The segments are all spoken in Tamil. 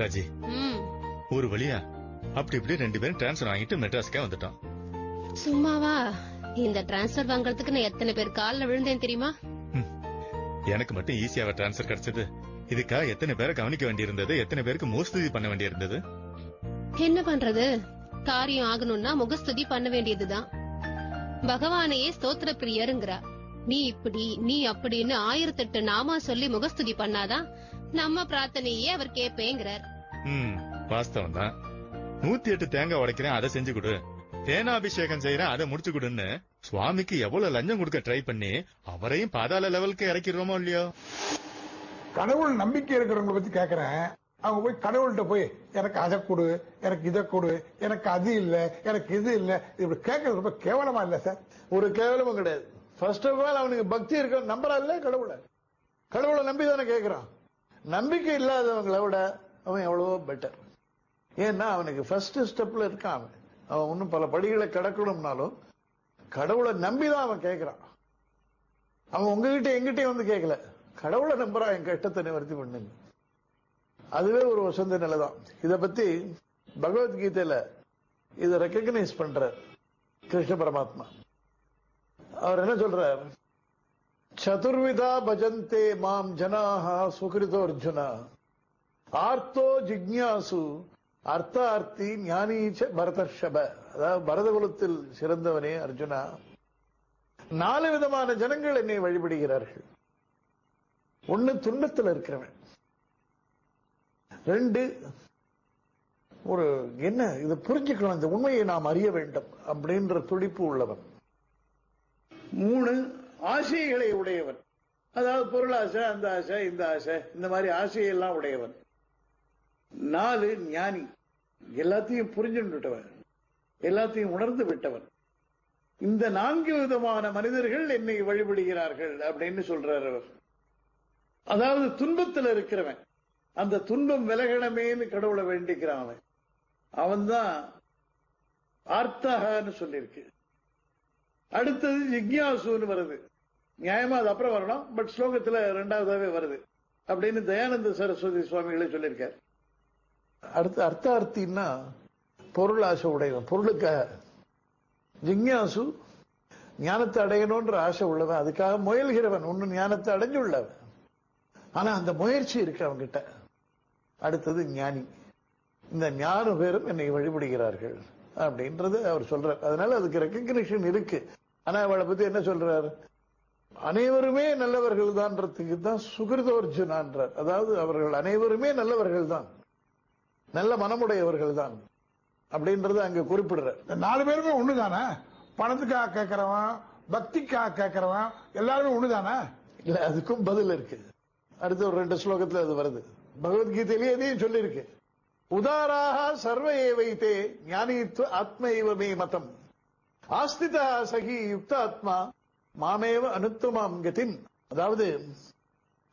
ராஜி ஒரு வழியா? அப்படி இப்படி ரெண்டு பேரும் டிரான்ஸ்ஃபர் வாங்கிட்டு மெட்ராஸ்க்கே வந்துட்டோம். சும்மாவா? இந்த டிரான்ஸ்பர் வாங்குறதுக்கு நான் எத்தனை பேர் கால்ல விழுந்தேன் தெரியுமா? எனக்கு மட்டும் ஈஸியாவா டிரான்ஸ்ஃபர் கிடைச்சது. இதுக்கா எத்தனை பேரை கவனிக்க வேண்டியிருந்தது? எத்தனை பேருக்கு மோஸ்துதி பண்ண வேண்டியிருந்தது? என்ன பண்றது? காரியம் ஆகணும்னா முகஸ்துதி பண்ண வேண்டியதுதான். பகவானையே ஸ்தோத்திர பிரியருங்கிறா நீ இப்படி நீ அப்படின்னு ஆயிரத்தெட்டு நாமா சொல்லி முகஸ்துதி பண்ணாதான் நம்ம பிரார்த்தனையே அவர் கேப்பேங்கிறார். ம் வாஸ்தவம் தான் நூத்தி எட்டு தேங்காய் உடைக்கிறேன் அதை செஞ்சு கொடு. தேனாபிஷேகம் செய்யறேன் அதை முடிச்சு கொடுன்னு சுவாமிக்கு எவ்வளவு லஞ்சம் கொடுக்க ட்ரை பண்ணி அவரையும் பாதாள லெவலுக்கு இறக்கிடுறோமோ இல்லையோ? கடவுள் நம்பிக்கை இருக்கிறவங்களை பத்தி கேக்குறேன். அவங்க போய் கடவுள்கிட்ட போய் எனக்கு அதை கொடு எனக்கு இதை கொடு எனக்கு அது இல்ல எனக்கு இது இல்ல. இப்படி கேட்கறது ரொம்ப கேவலமா இல்ல சார்? ஒரு கேவலமும் கிடையாது. ஃபர்ஸ்ட் ஆஃப் ஆல் அவனுக்கு பக்தி இருக்க நம்புறா இல்ல கடவுளை. கடவுளை நம்பி தானே கேட்கறான் நம்பிக்கை இல்லாதவங்களை விட அவன் எவ்வளவோ பெட்டர் ஏன்னா அவனுக்கு ஃபர்ஸ்ட் ஸ்டெப்ல இருக்கான் அவன். அவன் இன்னும் பல படிகளை கடக்கணும்னாலும் கடவுளை நம்பி தான் அவன் கேட்கிறான் அவன் உங்ககிட்ட எங்கிட்டயும் வந்து கேட்கல கடவுளை நம்புறான் என் கஷ்டத்தை நிவர்த்தி பண்ணுங்க அதுவே ஒரு வசந்த நிலை தான். இதை பத்தி பகவத்கீதையில இதை ரெக்கக்னைஸ் பண்ற கிருஷ்ண பரமாத்மா. அவர் என்ன சொல்றார்? சதுர்விதா பஜந்தே மாம் ஜனாஹ சுகிருதோ அர்ஜுனா ஆர்த்தோ ஜிக்ஞாசு அர்த்தார்த்தி ஞானீச்ச பரதர்ஷப. அதாவது பரதகுலத்தில் சிறந்தவனே அர்ஜுனா. நாலு விதமான ஜனங்கள் என்னை வழிபடுகிறார்கள். ஒன்னு துன்பத்தில் இருக்கிறவன். ரெண்டு ஒரு என்ன இதை புரிஞ்சுக்கணும் இந்த உண்மையை நாம் அறிய வேண்டும் அப்படின்ற துடிப்பு உள்ளவன். மூணு ஆசைகளை உடையவன். அதாவது பொருளாசை அந்த ஆசை இந்த ஆசை இந்த மாதிரி ஆசையெல்லாம் உடையவன். நாலு ஞானி. எல்லாத்தையும் புரிஞ்சுட்டு விட்டவன். எல்லாத்தையும் உணர்ந்து விட்டவன். இந்த நான்கு விதமான மனிதர்கள் என்னை வழிபடுகிறார்கள் அப்படின்னு சொல்றார் அவர். அதாவது துன்பத்தில் இருக்கிறவன். அந்த துன்பம் விலகணமேன்னு கடவுளை வேண்டிக்கிறான் அவன். அவன்தான் ஆர்த்தகன்னு சொல்லியிருக்கு. அடுத்தது ஜிக்யாசுன்னு வருது. நியாயமா அது அப்புறம் வரணும். பட் ஸ்லோகத்துல ரெண்டாவதாவே வருது. அப்படின்னு தயானந்த சரஸ்வதி சுவாமிகளே சொல்லியிருக்கார். அடுத்து அர்த்தார்த்தின்னா பொருள் ஆசை உடையவன். பொருளுக்காக ஜிக்யாசு ஞானத்தை அடையணும்ன்ற ஆசை உள்ளவன். அதுக்காக முயல்கிறவன். ஒன்னும் ஞானத்தை அடைஞ்சுள்ளவன். ஆனா அந்த முயற்சி இருக்கு அவங்கிட்ட அடுத்தது ஞானி. இந்த ஞான பேரும் என்னை வழிபடுகிறார்கள் அப்படின்றது அவர் சொல்றார். அதனால அதுக்கு ரெக்கக்னிஷன் இருக்கு. ஆனா அவளை பத்தி என்ன சொல்றாரு? அனைவருமே நல்லவர்கள் தான்றதுக்கு தான் சுகிருதோர்ஜுனான்றார் அதாவது அவர்கள் அனைவருமே நல்லவர்கள் தான் நல்ல மனமுடையவர்கள் தான் அப்படின்றத அங்க குறிப்பிடுறார். இந்த நாலு பேருமே ஒண்ணுதானே? பணத்துக்காக கேட்கறவன் பக்திக்காக கேட்கறவன் எல்லாருமே ஒண்ணுதானே? இல்ல அதுக்கும் பதில் இருக்கு. அடுத்த ஒரு ரெண்டு ஸ்லோகத்துல அது வருது. பகவத்கீதையிலேயே அதையும் சொல்லியிருக்கு. உதாராக சர்வ ஏவைத்தே ஞானித்வ ஆத்மைவ மே மதம். ஆஸ்திதா சகி யுக்தாத்மா மாமேவ அனுத்துமாம் கதின். அதாவது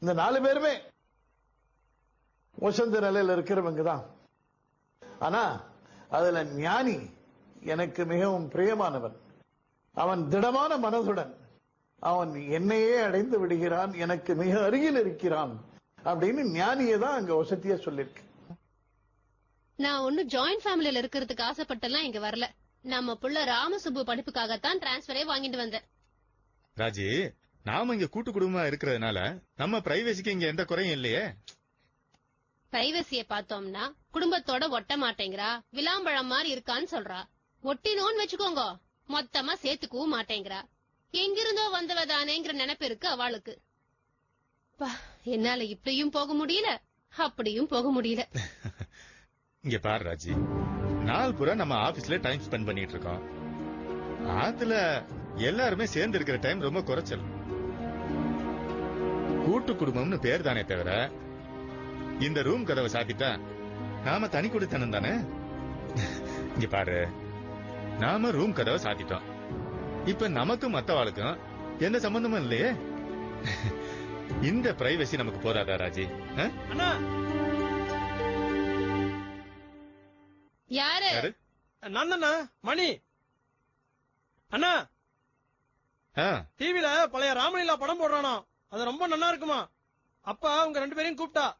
இந்த நாலு பேருமே உசந்த நிலையில் இருக்கிறவங்க தான். ஆனா அதுல ஞானி எனக்கு மிகவும் பிரியமானவன். அவன் திடமான மனதுடன் அவன் என்னையே அடைந்து விடுகிறான் எனக்கு மிக அருகில் இருக்கிறான் அப்படின்னு ஞானியை தான் அங்க வசதியா சொல்லிருக்கு. நான் ஒண்ணு ஜாயிண்ட் ஃபேமிலியில இருக்கிறதுக்கு ஆசைப்பட்டெல்லாம் இங்க வரல. நம்ம புள்ள ராமசுப்பு படிப்புக்காகத்தான் டிரான்ஸ்பரே வாங்கிட்டு வந்தேன். ராஜி நாம இங்க கூட்டு குடும்பமா இருக்கிறதுனால நம்ம பிரைவசிக்கு இங்க எந்த குறையும் இல்லையே. பிரைவசிய பார்த்தோம்னா குடும்பத்தோட ஒட்ட மாட்டேங்கிறா விளாம்பழம் மாதிரி இருக்கான்னு சொல்றா. ஒட்டினோன்னு வச்சுக்கோங்க மொத்தமா சேர்த்துக்கவும் மாட்டேங்கிறா. எங்கிருந்தோ வந்தவதானேங்கிற நினைப்பு இருக்கு அவளுக்கு. என்னால இப்படியும் போக முடியல அப்படியும் போக முடியல. இங்க பாரு ராஜி நாள் பூரா நம்ம ஆபீஸ்ல டைம் ஸ்பெண்ட் பண்ணிட்டு இருக்கோம். ஆத்துல எல்லாருமே சேர்ந்து இருக்கிற டைம் ரொம்ப குறைச்சல். கூட்டு குடும்பம்னு பேர் தானே தவிர இந்த ரூம் கதவை சாத்திட்டா நாம தனி குடித்தனம் தானே? இங்க பாரு நாம ரூம் கதவை சாத்திட்டோம். இப்ப நமக்கு மத்தவாளுக்கும் எந்த சம்பந்தமும் இல்லையே? இந்த பிரைவசி நமக்கு போதாதா ராஜி? யாரு? யாரு? நான் தானே மணி! அண்ணா! டிவில பழைய ராமலீலா படம் போடுறானா. அது ரொம்ப நல்லா இருக்குமா? அப்பா உங்க ரெண்டு பேரையும் கூப்பிட்டா.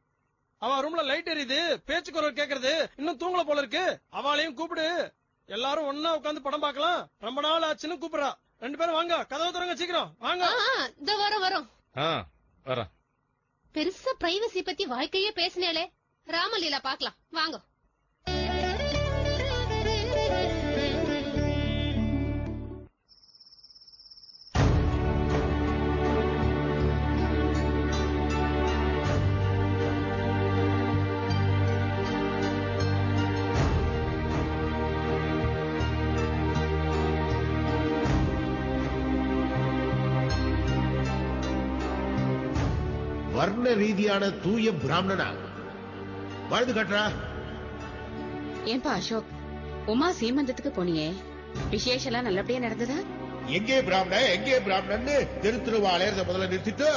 அவ ரூம்ல லைட் எரியுது பேச்சு குரல் கேக்குறது இன்னும் தூங்கல போல இருக்கு. அவளையும் கூப்பிடு. எல்லாரும் ஒன்னா உட்கார்ந்து படம் பார்க்கலாம். ரொம்ப நாள் ஆச்சுன்னு கூப்பிடுறா. ரெண்டு பேரும் வாங்க கதவு திறங்க சீக்கிரம். வாங்க. ஆ, இதோ வரோம் வரோம். ஆ வரேன். பெருசா பிரைவசி பத்தி வாழ்க்கையே பேசினேலே ராமலீலா பாக்கலாம் வாங்க. வர்ண ரீதியான தூய பிராமணனா வாழ்ந்து காட்டுறா. ஏன்பா அசோக் உமா சீமந்தத்துக்கு போனியே. விசேஷம் எல்லாம் நல்லபடியா நடந்ததா? எங்கே பிராமண எங்கே பிராமணன்னு தெரு திருவா அலையறத முதல்ல நிறுத்திட்டு.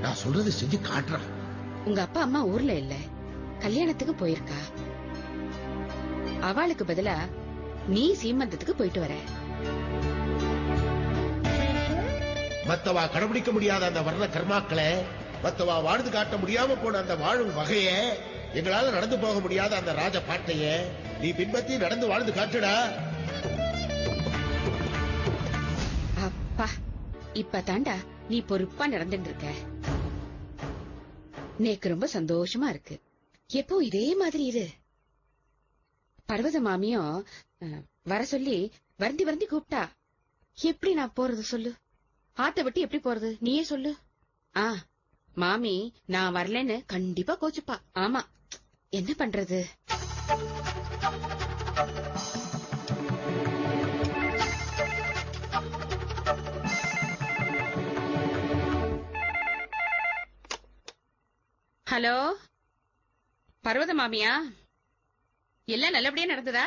நான் சொல்றது செஞ்சு காட்டுறா. உங்க அப்பா அம்மா ஊர்ல இல்ல. கல்யாணத்துக்கு போயிருக்கா. அவளுக்கு பதிலா நீ சீமந்தத்துக்கு போயிட்டு வர. மத்தவா கடைபிடிக்க முடியாத அந்த வர்ண கர்மாக்களை பத்துவா வாழ்ந்து காட்ட முடியாம போன அந்த வாழும் வகைய எங்களால நடந்து போக முடியாத அந்த ராஜ பாட்டைய நீ பின்பற்றி நடந்து வாழ்ந்து காட்டுடா. அப்பா இப்ப தாண்டா நீ பொறுப்பா நடந்துட்டு இருக்க நேக்கு ரொம்ப சந்தோஷமா இருக்கு. எப்போ இதே மாதிரி இரு. பர்வத மாமியும் வர சொல்லி வருந்தி வருந்தி கூப்பிட்டா. எப்படி நான் போறது சொல்லு? ஆத்த விட்டு எப்படி போறது? நீயே சொல்லு. ஆ மாமி நான் வரலன்னு கண்டிப்பா கோச்சுப்பா. ஆமா. என்ன பண்றது? ஹலோ? பர்வத மாமியா? எல்லாம் நல்லபடியா நடந்ததா?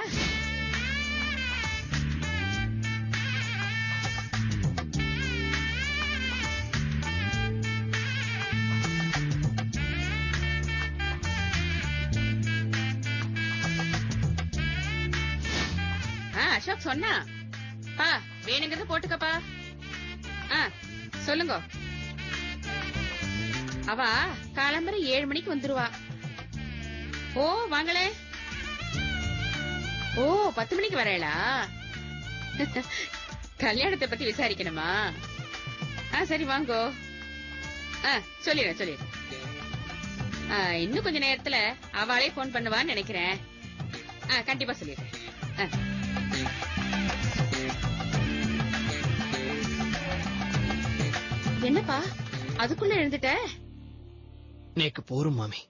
அசோக் சொன்னா? பா வேணுங்கிறத போட்டுக்கப்பா. ஆ சொல்லுங்க. அவ காலம்பரை ஏழு மணிக்கு வந்துருவா. ஓ வாங்களே. ஓ பத்து மணிக்கு வரையலா கல்யாணத்தை பத்தி விசாரிக்கணுமா? ஆ சரி வாங்கோ. ஆ சொல்லிடுறேன் சொல்லிடுறேன் இன்னும் கொஞ்ச நேரத்துல அவளே போன் பண்ணுவான்னு நினைக்கிறேன். ஆ கண்டிப்பா சொல்லிடுறேன். என்னப்பா? அதுக்குள்ள எழுந்துட்ட? நேக்கு போரும் மாமி.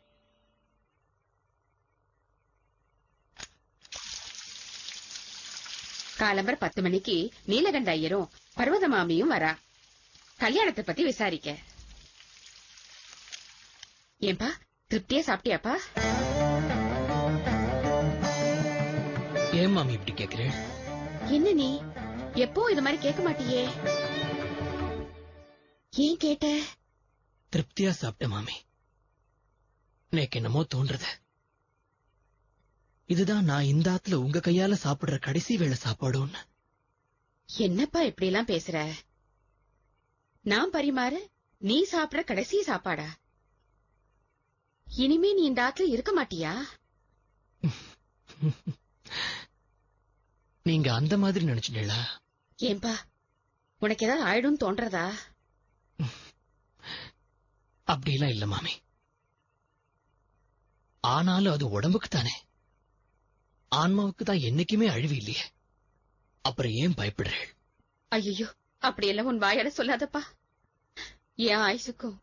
காலம்பர் பத்து மணிக்கு நீலகண்ட ஐயரும் பர்வத மாமியும் வரா. கல்யாணத்தை பத்தி விசாரிக்க. ஏன்பா திருப்தியா சாப்பிட்டியாப்பா? ஏன் மாமி இப்படி கேக்குறேன் என்ன நீ? எப்போ இது மாதிரி கேட்க மாட்டியே. ஏன் கேட்ட? திருப்தியா சாப்பிட்ட மாமி. நேக்கு என்னமோ தோன்றது. இதுதான் நான் இந்த ஆத்துல உங்க கையால சாப்பிடுற கடைசி வேளை சாப்பாடுன்னு. என்னப்பா இப்படி எல்லாம் பேசுற? நான் பரிமாற நீ சாப்பிடுற கடைசி சாப்பாடா? இனிமே நீ இந்த ஆத்துல இருக்க மாட்டியா? நீங்க அந்த மாதிரி நினைச்சுட்டீங்களா? ஏன்பா உனக்கு ஏதாவது ஆயிடும் தோன்றதா? அப்படிலாம் இல்ல மாமி. ஆனாலும் அது உடம்புக்கு தானே ஆன்மாவுக்கு தான் என்னைக்குமே அழிவு இல்லையே. அப்புறம் ஏன் பயப்படுறேன் ஐயோ அப்படியெல்லாம் உன் வாயால சொல்லாதப்பா. என் ஆயுசுக்கும்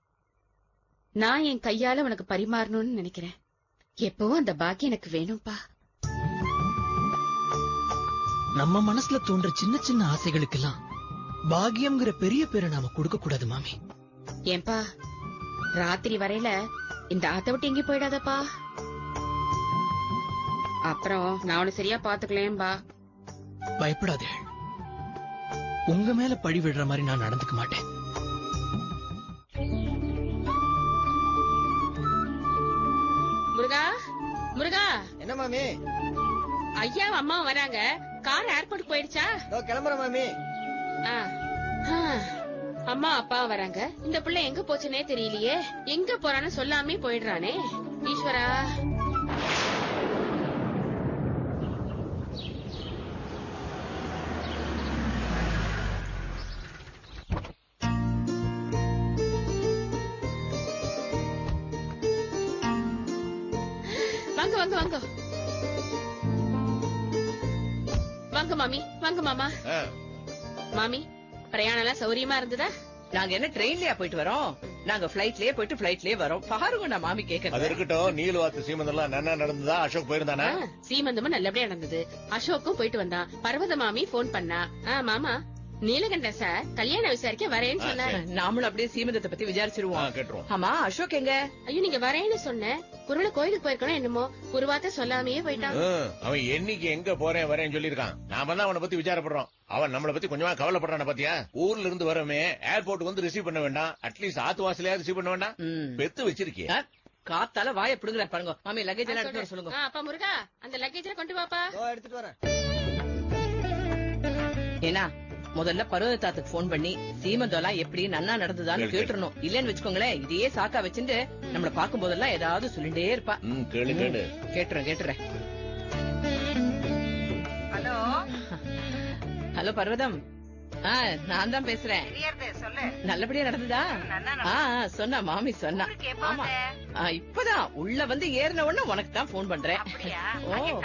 நான் என் கையால உனக்கு பரிமாறணும்னு நினைக்கிறேன். எப்பவும் அந்த பாக்கியம் எனக்கு வேணும்பா. நம்ம மனசுல தோன்ற சின்ன சின்ன ஆசைகளுக்கெல்லாம் பாக்கியம்ங்கிற பெரிய பேரை நாம கொடுக்க கூடாது மாமி. ஏன்பா ராத்திரி வரையில இந்த ஆத்த விட்டு எங்கேயும் போயிடாதப்பா. அப்புறம் நான் உன்னை சரியா பாத்துக்கலேன்பா பயப்படாதே. உங்க மேல பழி விடுற மாதிரி நான் நடந்துக்க மாட்டேன். முருகா முருகா. என்ன மாமி? ஐயா அம்மாவும் வராங்க. கார் ஏர்போர்ட் போயிடுச்சா? இதோ கிளம்புறேன் மாமி. அம்மா அப்பா வராங்க. இந்த பிள்ளை எங்க போச்சுன்னே தெரியலையே. எங்க போறான்னு சொல்லாமே போயிடுறானே. ஈஸ்வரா. வாங்க வாங்க வாங்க. வாங்க மாமி. வாங்க மாமா. மாமி பிரயாணம் எல்லாம் சௌரியமா இருந்ததா? நாங்க என்ன ட்ரெயின்லயா போயிட்டு வரோம்? நாங்க பிளைட்லயே போயிட்டு பிளைட்லயே வரோம். பாருங்க நான் மாமி அது கேக்குறேன் இருக்கட்டும். நீல் வாத்து சீமந்தெல்லாம் நன்னா நடந்ததா? அசோக் போயிருந்தானா? சீமந்தமும் நல்லபடியா நடந்தது. அசோக்கும் போயிட்டு வந்தான். பர்வத மாமி போன் பண்ணா. ஆ, மாமா. நீலகண்டன் சார் கல்யாணம் விசாரிக்க வரேன்னு சொன்னாரு. நாமளும் அப்படியே சீமந்தத்தை பத்தி விசாரிச்சிருவோம். ஆமா அசோக் எங்க? ஐயோ நீங்க வரேன்னு சொன்ன ஒருவேளை கோயிலுக்கு போயிருக்கணும் என்னமோ ஒரு வார்த்தை சொல்லாமையே போயிட்டான். அவன் என்னைக்கு எங்க போறேன் வரேன்னு சொல்லியிருக்கான். நாம தான் அவனை பத்தி விசாரப்படுறோம். அவன் நம்மளை பத்தி கொஞ்சமா கவலைப்படுறான பாத்தியா? ஊர்ல இருந்து வரமே ஏர்போர்ட் வந்து ரிசீவ் பண்ண வேண்டாம். அட்லீஸ்ட் ஆத்து வாசலையாவது ரிசீவ் பண்ண வேண்டாம். பெத்து வச்சிருக்கிய. காத்தால வாய பிடுங்குற பாருங்க. மாமி லக்கேஜ் எல்லாம் எடுத்து சொல்லுங்க. அப்பா முருகா அந்த லக்கேஜ்ல கொண்டு வாப்பா. எடுத்துட்டு வரேன். ஏன்னா முதல்ல பருவதாத்துக்கு போன் பண்ணி சீமந்தம்லாம் எப்படி நன்னா நடந்ததான்னு. கேட்டுறணும். இல்லன்னு வச்சுக்கோங்களேன் இதையே சாக்கா வச்சுட்டு நம்மள பாக்கும் போதெல்லாம் ஏதாவது சொல்லிட்டே இருப்பா. கேட்டுறேன் கேட்டுறேன். ஹலோ? ஹலோ பர்வதம். நான் தான் பேசுறேன். நல்லபடியா நடந்ததா? சொன்னா மாமி சொன்னா. ஆமா. இப்பதான். உள்ள வந்து ஏறின உடனே உனக்கு தான் போன் பண்றேன். ஓ.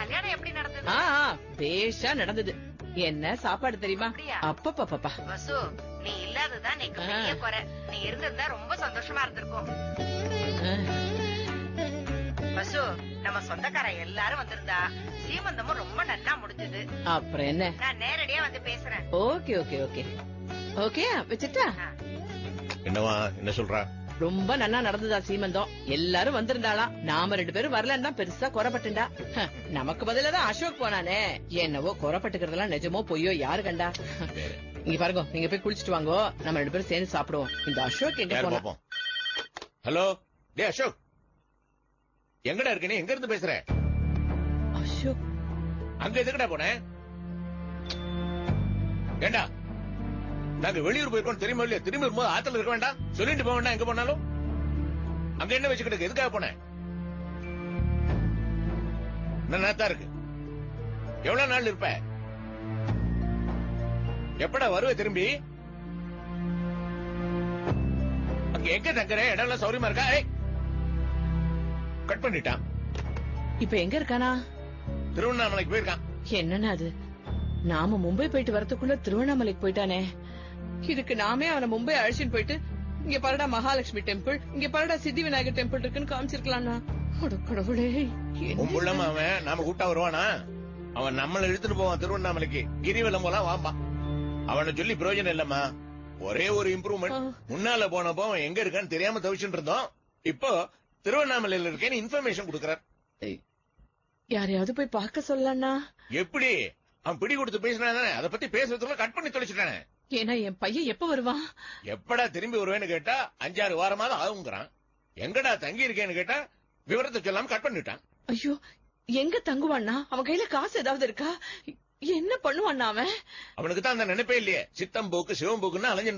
பேஷா நடந்தது. என்ன சாப்பாடு தெரியுமா? அப்பப்பப்பா வசு நீ இல்லாததான் நீ. பெரிய குறை. நீ இருந்திருந்தா ரொம்ப சந்தோஷமா இருந்திருக்கும். வசு நம்ம சொந்தக்கார எல்லாரும் வந்திருந்தா சீமந்தமும் ரொம்ப நன்னா முடிஞ்சது. அப்புறம் என்ன? நான் நேரடியா வந்து பேசுறேன். Okay okay okay. ஓகே வச்சுட்டா? என்னவா என்ன சொல்றா? ரொம்ப நன்னா நடந்ததா சீமந்தம். எல்லாரும் வந்திருந்தாளாம். நாம ரெண்டு பேரும் வரலன்னு தான் பெருசா குறப்பட்டுண்டா நமக்கு பதிலா தான் அசோக் போனானே. என்னவோ குறப்பட்டுக்கிறதெல்லாம் நிஜமோ பொய்யோ யாரு கண்டா? இங்க பாருங்க நீங்க போய் குளிச்சிட்டு வாங்கோ. நம்ம ரெண்டு பேரும் சேர்ந்து சாப்பிடுவோம். இந்த அசோக் எங்க யார் போனா? பாப்போம்? ஹலோ? டே அசோக். எங்கடா இருக்க நீ? எங்க இருந்து பேசுற? அசோக். அங்க எதுக்குடா போனேன் ஏண்டா? நாங்க வெளியூர் போயிருக்கோம் தெரியுமா இல்லையா? திரும்பி வரும்போது ஆத்துல இருக்க வேண்டாம். சொல்லிட்டு போக வேண்டாம். எங்க போனாலும். அங்க என்ன வச்சுக்கிட்டு எதுக்காக போனேன்? தான் இருக்கு. எவ்வளவு நாள் இருப்ப? எப்படா வருவ திரும்பி? அங்க எங்க தங்குற? இடம் எல்லாம் சௌரியமா இருக்கா கட் பண்ணிட்டான். இப்ப எங்க இருக்கானா? திருவண்ணாமலைக்கு போயிருக்கான். என்னன்னா அது? நாம மும்பை போயிட்டு வரதுக்குள்ள திருவண்ணாமலைக்கு போயிட்டானே. இதுக்கு நாமே அவனை மும்பை அழைச்சிட்டு போயிட்டு இங்க பாருடா மகாலட்சுமி டெம்பிள் இங்க பாருடா சித்தி விநாயகர் டெம்பிள் இருக்குன்னு காமிச்சிருக்கலாம்னா அட கடவுளே என்ன? உன் புள்ளமா அவன்? நாம கூட்டா வருவானா? அவன் நம்மள இழுத்துட்டு போவான் திருவண்ணாமலைக்கு. கிரிவலம் போலாம் வாம்பா அவனை சொல்லி பிரயோஜனம் இல்லம்மா. ஒரே ஒரு இம்ப்ரூவ்மெண்ட். முன்னால போனப்போ அவன் எங்க இருக்கான்னு தெரியாம தவிச்சுட்டு இருந்தோம். இப்போ திருவண்ணாமலையில இருக்கேன்னு இன்ஃபர்மேஷன் கொடுக்கறார். யாரையாவது போய் பார்க்க சொல்லலாம்னா எப்படி? அவன் பிடி கொடுத்து பேசினானே அதை பத்தி பேசுறதுக்குள்ள கட் பண்ணி தொலைச்சிட்டானே. ஏன்னா என் பையன் எப்ப வருவான்? எப்படா திரும்பி வருவேன்னு கேட்டா அஞ்சாறு வாரமாவது ஆகுங்கிறான். எங்கடா தங்கி இருக்கேன்னு கேட்டா விவரத்தை சொல்லாம கட் பண்ணிட்டான். ஐயோ எங்க தங்குவான்னா? அவன் கையில காசு ஏதாவது இருக்கா? என்ன பண்ணுவான்னா அவன்? அவனுக்கு தான் அந்த நினைப்பே இல்லையே. சித்தம் போக்கு சிவம் போக்குன்னு அலைஞ்சிட்டு